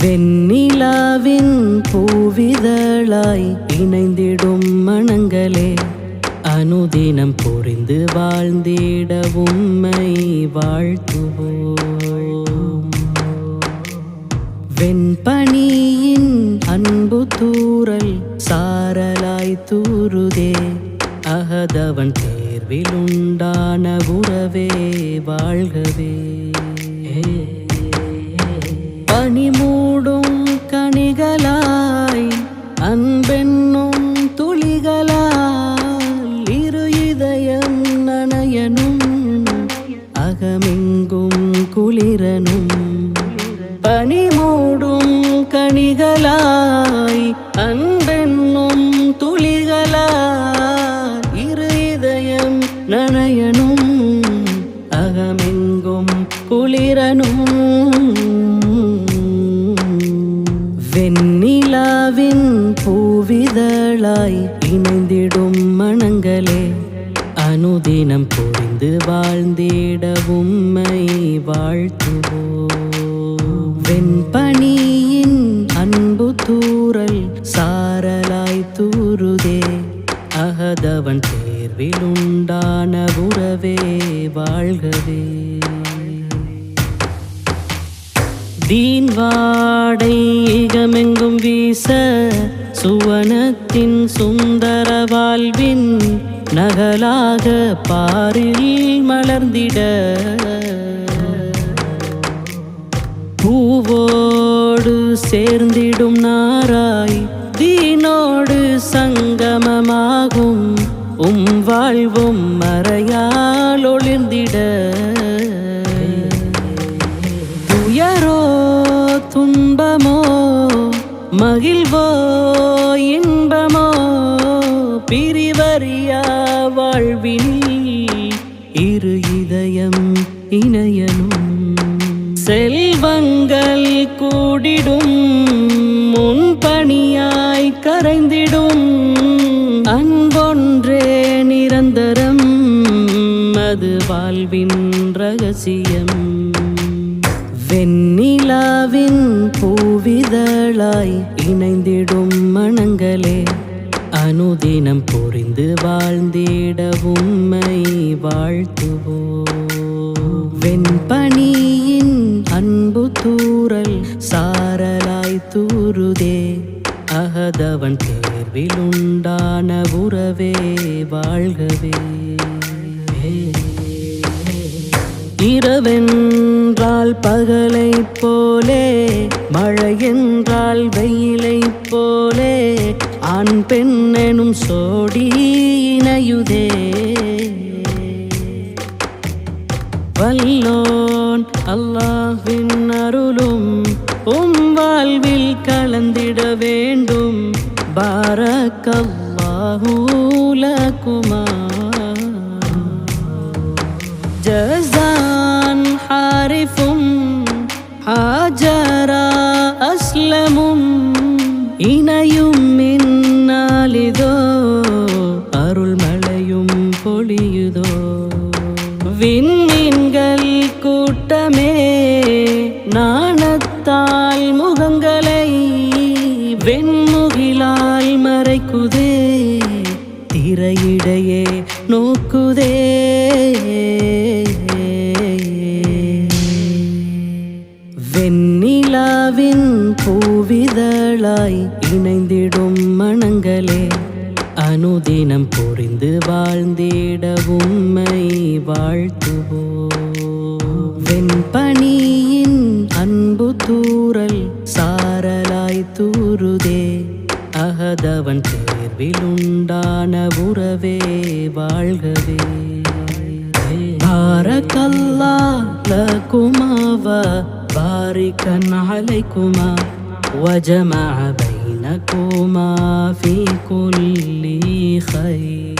வெண்ணிலாவின் பூவிதழாய் இணைந்திடும் மனங்களே அனுதினம் புரிந்து வாழ்ந்திட உம்மை வாழ்த்துவோம். வெண்பணியின் அன்பு தூரல் சாரலாய் தூருதே அகதவன் தேர்வில் உண்டான உறவே வாழ்கவே. பனிமூடும் குளிரனும் பனிமூடும் கனிகளாய் அன்பென்னும் துளிகளாய் இரு இதயம் நனையனும் அகமெங்கும் குளிரனும். வெண்ணிலாவின் பூவிதழாய் இணைந்திடும் மனங்களே அனுதினம் போ வாழ்ந்து வாழ்ந்திட உம்மை வாழ்த்துவோம். வெண்பணியின் அன்பு தூரல் சாரலாய் தூருதே. அகதவன் தேர்வில் உண்டான உறவே வாழ்கவே. தீன் வாடை ஈகமெங்கும் வீச சுவனத்தின் சுந்தர வாழ்வின் நகலாக பாரில் மலர்ந்திட. பூவோடு சேர்ந்திடும் நாராய் தீனோடு சங்கமமாகும். உம் வாழ்வும் மறையால் ஒளிர்ந்திட. துயரோ துன்பமோ மகிழ்வோ இன்பமோ பிரிவறியா வாழ்வினில் இரு இதயம் இணையனும். செல்வங்கள் கூடிடும் முன் பணியாய் கரைந்திடும். அன்பொன்றே நிரந்தரம் அது வாழ்வின் ரகசியம். வெண்ணிலாவின் பூவிதழாய் இணைந்திடும் மனங்களே அனுதினம் பொறிந்து வாழ்ந்திட உம்மை வாழ்த்துவோம். வெண்பணியின் அன்பு தூரல் சாரலாய் தூருதே அகதவன் தேர்வில் உண்டான உறவே வாழ்கவே. இரவென்றால் பகலை போலே மழை என்றால் வெயிலை போலே ஆண் பெண்ணெனும் சோடியினையுதே வல்லோன் அல்லாஹின் அருளும் உம் வாழ்வில் கலந்திட வேண்டும். பாரக்கல்லாஹூலகுமா ஜசான் ஹாரிஃபும் ஹாஜரா அஸ்லமும் பொழியுதோ விண்மீன்கள் கூட்டமே நாணத்தால் முகங்களை வெண்முகிலால் மறைக்குதே திரையிடையே நோக்குதே. வெண்ணிலாவின் பூவிதழாய் இணைந்திடும் மனங்களே அனுதினம் புரிந்து வாழ்ந்திட உம்மை வாழ்த்துவோம் வெண்பனியின் அன்பு தூறல் சாரலாய் தூருதே அகதவன் தேர்வில் உண்டான உறவே வாழ்கவே بارك الله لكما وباركا عليكما وجمع لكما في كل خير.